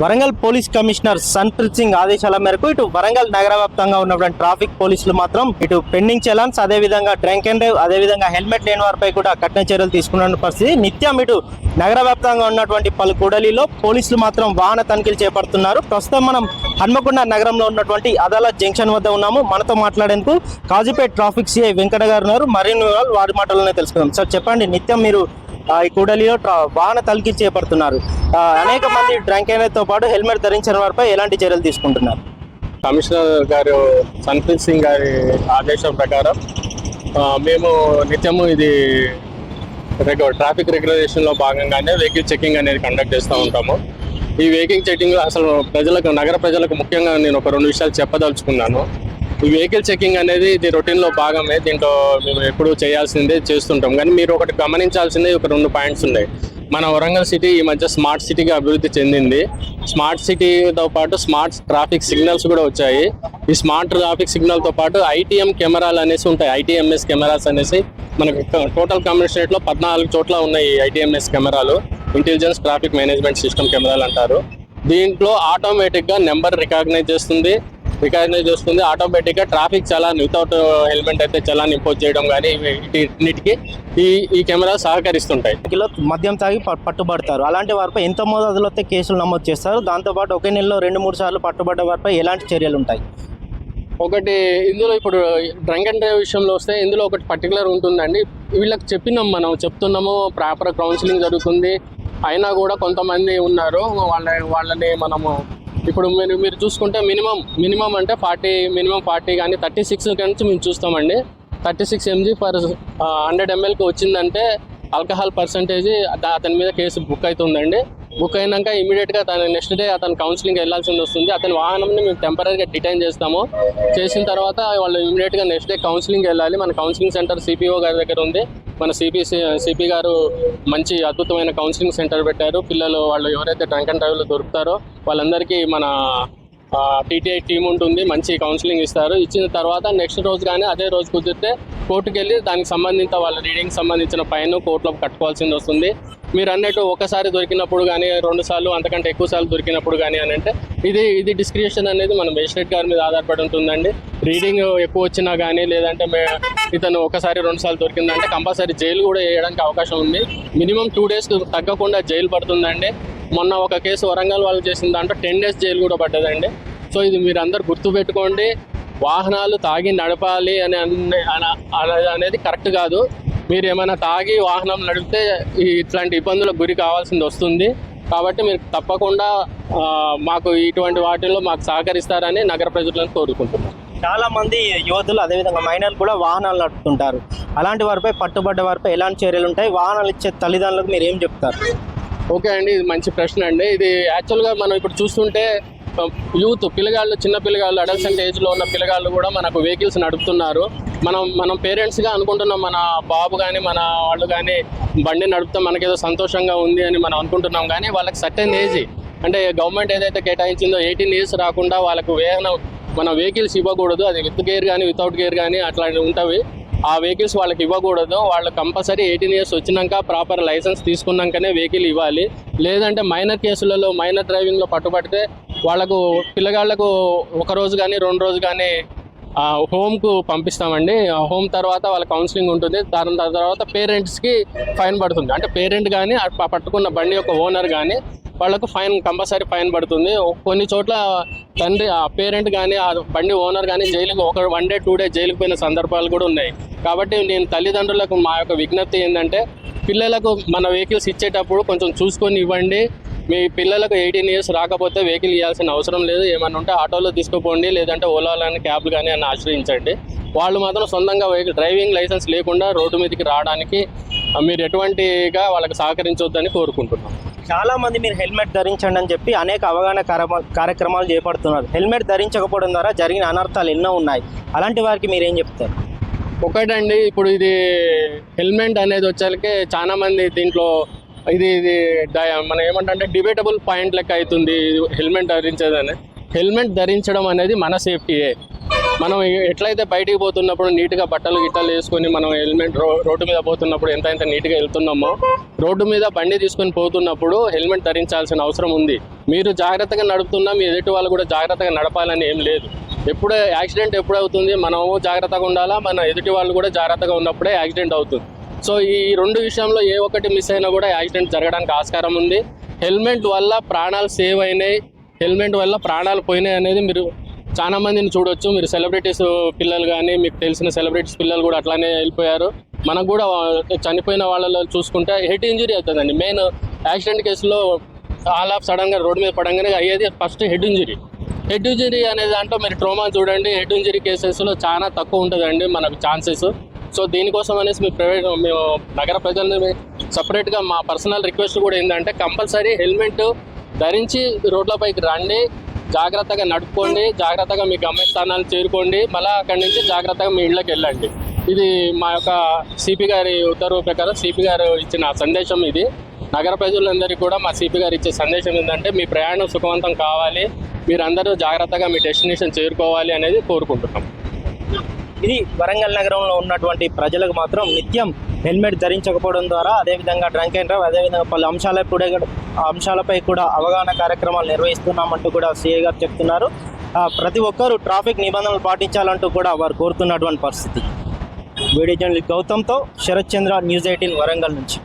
Warangal police commissioner Sanpreet Singh ఆదేశాల మేరకు ఇటు వరంగల్ నగర వ్యాప్తంగా ఉన్నటువంటి ట్రాఫిక్ పోలీసులు మాత్రం ఇటు పెండింగ్ చలాన్స్ అదే విధంగా డ్రంక్ అండ్ డ్రైవ్ అదే విధంగా హెల్మెట్ లేని వారిపై కూడా కఠిన చర్యలు తీసుకున్న పరిస్థితి. నిత్యం ఇటు నగర వ్యాప్తంగా ఉన్నటువంటి పలు కూడలిలో పోలీసులు మాత్రం వాహన తనిఖీలు చేపడుతున్నారు. ప్రస్తుతం మనం హన్మకొండ నగరంలో ఉన్నటువంటి అదాలత్ జంక్షన్ వద్ద ఉన్నాము. మనతో మాట్లాడేందుకు కాజీపేట్ ట్రాఫిక్ సిఐ వెంకట గారు ఉన్నారు. మరిన్ని వివరాలు వారి మాటల్లోనే తెలుసుకుందాం. సార్ చెప్పండి నిత్యం మీరు ఈ కూడలిలో ట్రా- వాహన తలికి చేపడుతున్నారు. అనేక మంది డ్రంక్ అయినతో పాటు హెల్మెట్ ధరించిన వారిపై ఎలాంటి చర్యలు తీసుకుంటున్నారు? కమిషనర్ గారు సన్ప్రీత్ సింగ్ గారి ఆదేశం ప్రకారం మేము నిత్యము ఇది ట్రాఫిక్ రెగ్యులేషన్లో భాగంగానే వెహికల్ చెకింగ్ అనేది కండక్ట్ చేస్తూ ఉంటాము. ఈ వెహికల్ చెక్కింగ్లో అసలు ప్రజలకు నగర ప్రజలకు ముఖ్యంగా నేను ఒక రెండు విషయాలు చెప్పదలుచుకున్నాను. ఈ వెహికల్ చెకింగ్ అనేది ఇది రొటీన్లో భాగమే. దీంట్లో మేము ఎప్పుడు చేయాల్సిందే చేస్తుంటాం. కానీ మీరు ఒకటి గమనించాల్సిందే ఒక రెండు పాయింట్స్ ఉన్నాయి. మన వరంగల్ సిటీ ఈ మధ్య స్మార్ట్ సిటీగా అభివృద్ధి చెందింది. స్మార్ట్ సిటీతో పాటు స్మార్ట్ ట్రాఫిక్ సిగ్నల్స్ కూడా వచ్చాయి. ఈ స్మార్ట్ ట్రాఫిక్ సిగ్నల్తో పాటు ఐటీఎం కెమెరాలు అనేసి ఉంటాయి. ఐటీఎంఎస్ కెమెరాస్ అనేసి మనకు టోటల్ కమ్యూనిస్టేట్లో పద్నాలుగు చోట్ల ఉన్నాయి ఐటీఎంఎస్ కెమెరాలు. ఇంటెలిజెన్స్ ట్రాఫిక్ మేనేజ్మెంట్ సిస్టమ్ కెమెరాలు అంటారు. దీంట్లో ఆటోమేటిక్గా నెంబర్ రికగ్నైజ్ చేస్తుంది. రికగ్నైజ్ చేస్తుంది ఆటోమేటిక్గా ట్రాఫిక్ చలాన్ వితౌట్ హెల్మెట్ అయితే చలాన్ ఇంపోజ్ చేయడం కానీ వీటికి ఈ ఈ కెమెరా సహకరిస్తుంటాయి. కిలో మద్యం తాగి పట్టుబడతారు. అలాంటి వారిపై ఎంత మోతాదులో అయితే కేసులు నమోదు చేస్తారు దాంతోపాటు ఒకే నెలలో రెండు మూడు సార్లు పట్టుబడ్డ వారిపై ఎలాంటి చర్యలు ఉంటాయి ఒకటి ఇందులో ఇప్పుడు డ్రంక్ అండ్ డ్రైవ్ విషయంలో వస్తే ఇందులో ఒకటి పర్టికులర్ ఉంటుందండి. వీళ్ళకి చెప్పినాం మనం చెప్తున్నాము ప్రాపర్ కౌన్సిలింగ్ జరుగుతుంది. అయినా కూడా కొంతమంది ఉన్నారు వాళ్ళ వాళ్ళని మనము ఇప్పుడు మీరు మీరు చూసుకుంటే మినిమం మినిమం అంటే ఫార్టీ మినిమం ఫార్టీ కానీ థర్టీ సిక్స్ నుంచి మేము చూస్తామండి. Thirty six MG per hundred ఎంఎల్కి వచ్చిందంటే ఆల్కహాల్ పర్సంటేజ్ అతని మీద కేసు బుక్ అవుతుందండి. బుక్ అయినాక ఇమీడియట్గా తన నెక్స్ట్ డే అతను కౌన్సిలింగ్ వెళ్ళాల్సి వస్తుంది. అతని వాహనంని మేము టెంపరీగా డిటైన్ చేస్తాము. చేసిన తర్వాత వాళ్ళు ఇమీడియట్గా నెక్స్ట్ డే కౌన్సిలింగ్ వెళ్ళాలి. మన కౌన్సిలింగ్ సెంటర్ సిపిఓ గారి దగ్గర ఉంది. మన సిపి సిపి గారు మంచి అద్భుతమైన కౌన్సిలింగ్ సెంటర్ పెట్టారు. పిల్లలు వాళ్ళు ఎవరైతే డ్రంక్ అండ్ డ్రైవ్లో దొరుకుతారో వాళ్ళందరికీ మన టీటీఐ టీం ఉంటుంది మంచి కౌన్సిలింగ్ ఇస్తారు. ఇచ్చిన తర్వాత నెక్స్ట్ రోజు కానీ అదే రోజు కుదిరితే కోర్టుకు వెళ్ళి దానికి సంబంధించిన వాళ్ళ రీడింగ్ సంబంధించిన ఫైన్ కోర్టులో కట్టుకోవాల్సింది వస్తుంది. మీరు అన్నట్టు ఒకసారి దొరికినప్పుడు కానీ రెండు సార్లు అంతకంటే ఎక్కువ సార్లు దొరికినప్పుడు కానీ అని అంటే ఇది ఇది డిస్క్రిప్షన్ అనేది మన మేజిస్ట్రేట్ గారి మీద ఆధారపడి ఉంటుందండి. రీడింగ్ ఎక్కువ వచ్చినా కానీ లేదంటే మే ఇతను ఒకసారి రెండు సార్లు దొరికిందంటే కంపల్సరీ జైలు కూడా వేయడానికి అవకాశం ఉంది. మినిమం టూ డేస్ తగ్గకుండా జైలు పడుతుందండి. మొన్న ఒక కేసు వరంగల్ వాళ్ళు చేసిన దాంట్లో టెన్ డేస్ జైలు కూడా పడ్డదండి. సో ఇది మీరు అందరు గుర్తుపెట్టుకోండి వాహనాలు తాగి నడపాలి అని అన- అనేది కరెక్ట్ కాదు. మీరు ఏమైనా తాగి వాహనం నడిపితే ఇట్లాంటి ఇబ్బందులకు గురి కావాల్సింది వస్తుంది. కాబట్టి మీరు తప్పకుండా మాకు ఇటువంటి వాటిల్లో మాకు సహకరిస్తారని నగర ప్రజలను కోరుకుంటున్నాను చాలా మంది యువతులు అదేవిధంగా మైనర్లు కూడా వాహనాలు నడుపుతుంటారు. అలాంటి వారిపై పట్టుబడ్డ వారిపై ఎలాంటి చర్యలు ఉంటాయి? వాహనాలు ఇచ్చే తల్లిదండ్రులకు మీరు ఏం చెప్తారు? ఓకే అండి ఇది మంచి ప్రశ్న అండి. ఇది యాక్చువల్గా మనం ఇప్పుడు చూస్తుంటే యూత్ పిల్లగాళ్ళు చిన్న పిల్లగాళ్ళు అడల్సెంట్ ఏజ్లో ఉన్న పిల్లగాళ్ళు కూడా మనకు వెహికల్స్ నడుపుతున్నారు. మనం మనం పేరెంట్స్గా అనుకుంటున్నాం మన బాబు కానీ మన వాళ్ళు కానీ బండి నడిపితే మనకేదో సంతోషంగా ఉంది అని మనం అనుకుంటున్నాం. కానీ వాళ్ళకి సర్టెన్ ఏజ్. అంటే గవర్నమెంట్ ఏదైతే కేటాయించిందో ఎయిటీన్ ఇయర్స్ రాకుండా వాళ్ళకు వేహనం మన వెహికల్స్ ఇవ్వకూడదు. అది విత్ గేర్ కానీ వితౌట్ గేర్ కానీ అట్లాంటివి ఉంటవి. ఆ వెహికల్స్ వాళ్ళకి ఇవ్వకూడదు. వాళ్ళు కంపల్సరీ ఎయిటీన్ ఇయర్స్ వచ్చినాక ప్రాపర్ లైసెన్స్ తీసుకున్నాకనే వెహికల్ ఇవ్వాలి. లేదంటే మైనర్ కేసులలో మైనర్ డ్రైవింగ్లో పట్టుబడితే వాళ్ళకు పిల్లగాళ్ళకు ఒక రోజు కానీ రెండు రోజు కానీ హోమ్కు పంపిస్తామండి. ఆ హోమ్ తర్వాత వాళ్ళ కౌన్సిలింగ్ ఉంటుంది. దాని తర్వాత పేరెంట్స్కి ఫైన్ పడుతుంది. అంటే పేరెంట్ కానీ పట్టుకున్న బండి యొక్క ఓనర్ కానీ వాళ్ళకు ఫైన్ కంపల్సరీ ఫైన్ పడుతుంది. కొన్ని చోట్ల తండ్రి ఆ పేరెంట్ కానీ ఆ బండి ఓనర్ కానీ జైలుకు ఒక వన్ డే టూ డే జైలుకు పోయిన సందర్భాలు కూడా ఉన్నాయి. కాబట్టి నేను తల్లిదండ్రులకు మా యొక్క విజ్ఞప్తి ఏంటంటే పిల్లలకు మన వెహికల్స్ ఇచ్చేటప్పుడు కొంచెం చూసుకొని ఇవ్వండి. మీ పిల్లలకు ఎయిటీన్ ఇయర్స్ రాకపోతే వెహికల్ ఇవ్వాల్సిన అవసరం లేదు. ఏమన్నా ఉంటే ఆటోలో తీసుకుపోండి లేదంటే ఓలా కానీ క్యాబ్లు కానీ అని ఆశ్రయించండి. వాళ్ళు మాత్రం సొంతంగా వెహికల్ డ్రైవింగ్ లైసెన్స్ లేకుండా రోడ్డు మీదకి రావడానికి మీరు ఎటువంటిగా వాళ్ళకి సహకరించొద్దని కోరుకుంటున్నాం. చాలా మంది మీరు హెల్మెట్ ధరించండి అని చెప్పి అనేక అవగాహన కార్యక్రమాలు చేపడుతున్నారు. హెల్మెట్ ధరించకపోవడం ద్వారా జరిగిన అనర్థాలు ఎన్నో ఉన్నాయి. అలాంటి వారికి మీరేం చెప్తారు? ఒకటండి ఇప్పుడు ఇది హెల్మెట్ అనేది వచ్చేసరికి చాలా మంది దీంట్లో ఇది ఇది డ- మనం ఏమంటే డిబేటబుల్ పాయింట్ లెక్క అవుతుంది హెల్మెట్ ధరించేదని. హెల్మెట్ ధరించడం అనేది మన సేఫ్టీయే. మనం ఎట్లయితే బయటికి పోతున్నప్పుడు నీట్గా బట్టలు గిట్టలు వేసుకొని మనం హెల్మెట్ రో రోడ్డు మీద పోతున్నప్పుడు ఎంత ఎంత నీట్గా వెళ్తున్నామో రోడ్డు మీద బండి తీసుకొని పోతున్నప్పుడు హెల్మెట్ ధరించాల్సిన అవసరం ఉంది. మీరు జాగ్రత్తగా నడుపుతున్నా మీ ఎదుటి వాళ్ళు కూడా జాగ్రత్తగా నడపాలని ఏం లేదు. ఎప్పుడు యాక్సిడెంట్ ఎప్పుడు అవుతుంది మనము జాగ్రత్తగా ఉండాలా మన ఎదుటి వాళ్ళు కూడా జాగ్రత్తగా ఉన్నప్పుడే యాక్సిడెంట్ అవుతుంది. సో ఈ రెండు విషయంలో ఏ ఒక్కటి మిస్ అయినా కూడా యాక్సిడెంట్ జరగడానికి ఆస్కారం ఉంది. హెల్మెట్ వల్ల ప్రాణాలు సేవ్ అయినాయి. హెల్మెట్ వల్ల ప్రాణాలు పోయినాయి అనేది మీరు చాలా మందిని చూడొచ్చు. మీరు సెలబ్రిటీస్ పిల్లలు కానీ మీకు తెలిసిన సెలబ్రిటీస్ పిల్లలు కూడా అట్లానే వెళ్ళిపోయారు. మనకు కూడా చనిపోయిన వాళ్ళలో చూసుకుంటే హెడ్ ఇంజురీ అవుతుందండి. మెయిన్ యాక్సిడెంట్ కేసులో ఆల్ ఆఫ్ సడన్గా రోడ్డు మీద పడంగానే అయ్యేది first head injury. Head injury అనే దాంట్లో మీరు ట్రోమా చూడండి. హెడ్ ఇంజరీ కేసెస్లో చాలా తక్కువ ఉంటుందండి మనకు ఛాన్సెస్. సో దీనికోసం అనేసి మీ ప్రైవేట్ మేము నగర ప్రజల్ని సపరేట్గా మా పర్సనల్ రిక్వెస్ట్ కూడా ఏంటంటే కంపల్సరీ హెల్మెట్ ధరించి రోడ్లపైకి రండి. జాగ్రత్తగా నడుపుకోండి జాగ్రత్తగా మీ గమ్యస్థానాలు చేరుకోండి మళ్ళీ అక్కడి నుంచి జాగ్రత్తగా మీ ఇళ్ళకి వెళ్ళండి. ఇది మా యొక్క సిపి గారి ఉత్తర్వు ప్రకారం సిపి గారు ఇచ్చిన సందేశం ఇది. నగర ప్రజలందరికీ కూడా మా సిపి గారు ఇచ్చే సందేశం ఏంటంటే మీ ప్రయాణం సుఖవంతం కావాలి మీరందరూ జాగ్రత్తగా మీ డెస్టినేషన్ చేరుకోవాలి అనేది కోరుకుంటున్నాం. ఇది వరంగల్ నగరంలో ఉన్నటువంటి ప్రజలకు మాత్రం నిత్యం హెల్మెట్ ధరించకపోవడం ద్వారా అదేవిధంగా డ్రంక్ అండ్ డ్రైవ్ అదేవిధంగా పలు అంశాలపై కూడా అంశాలపై కూడా అవగాహన కార్యక్రమాలు నిర్వహిస్తున్నామంటూ కూడా సీఏ గారు చెప్తున్నారు. ప్రతి ఒక్కరూ ట్రాఫిక్ నిబంధనలు పాటించాలంటూ కూడా వారు కోరుతున్నటువంటి పరిస్థితి. వీడియో జర్నలిస్ట్ గౌతమ్తో శరత్ చంద్ర న్యూస్ ఎయిటీన్ వరంగల్ నుంచి.